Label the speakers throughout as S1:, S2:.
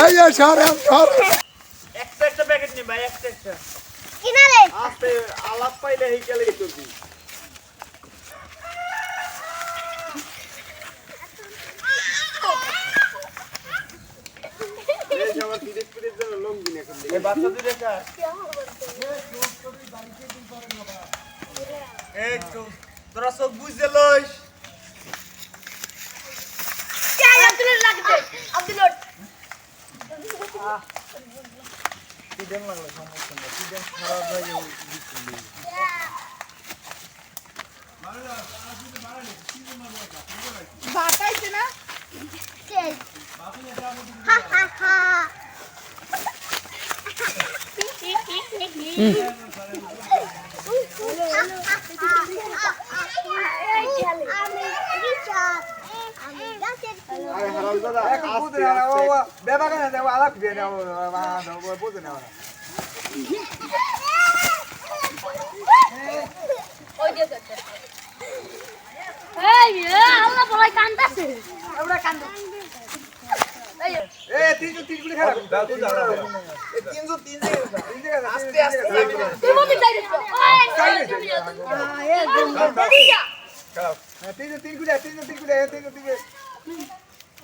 S1: এই যে সরেন সরেন
S2: একটা একটা প্যাকেট নি ভাই একটা একটা
S3: কিনারে
S2: আস্তে আলাপ পাইলে এই গেলে করবি? এই তোরা সব বুঝতে লইস
S3: বাতাইছে না? হা হা হা।
S2: আস্তে আস্তে
S3: এই আল্লাহ বলাই কান্দাছে আমরা কান্দা
S2: তিনশো তিন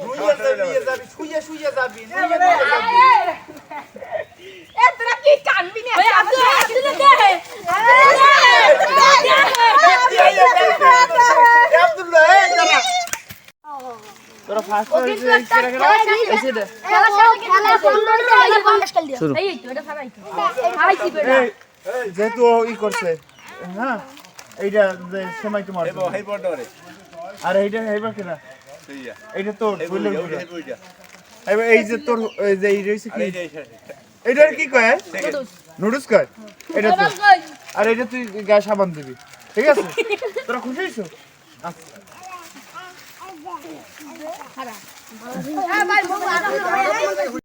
S2: শুয়ে যাবি যাবি শুয়ে শুয়ে যাবি
S1: তোরা ফার্স্ট
S2: যেহেতু ই করছে হ্যাঁ এইটা যে সময় তোমার আর এইটা এইবার কিনা এইটা তোর বুঝলে এবার এই যে তোর এই যে এই রয়েছে কি এটার কি কয় নুডলস কয় এটা তো আর এটা তুই গায়ে সাবান দিবি ঠিক আছে তোরা খুশি হয়েছো
S3: ভাই 二姐二姐你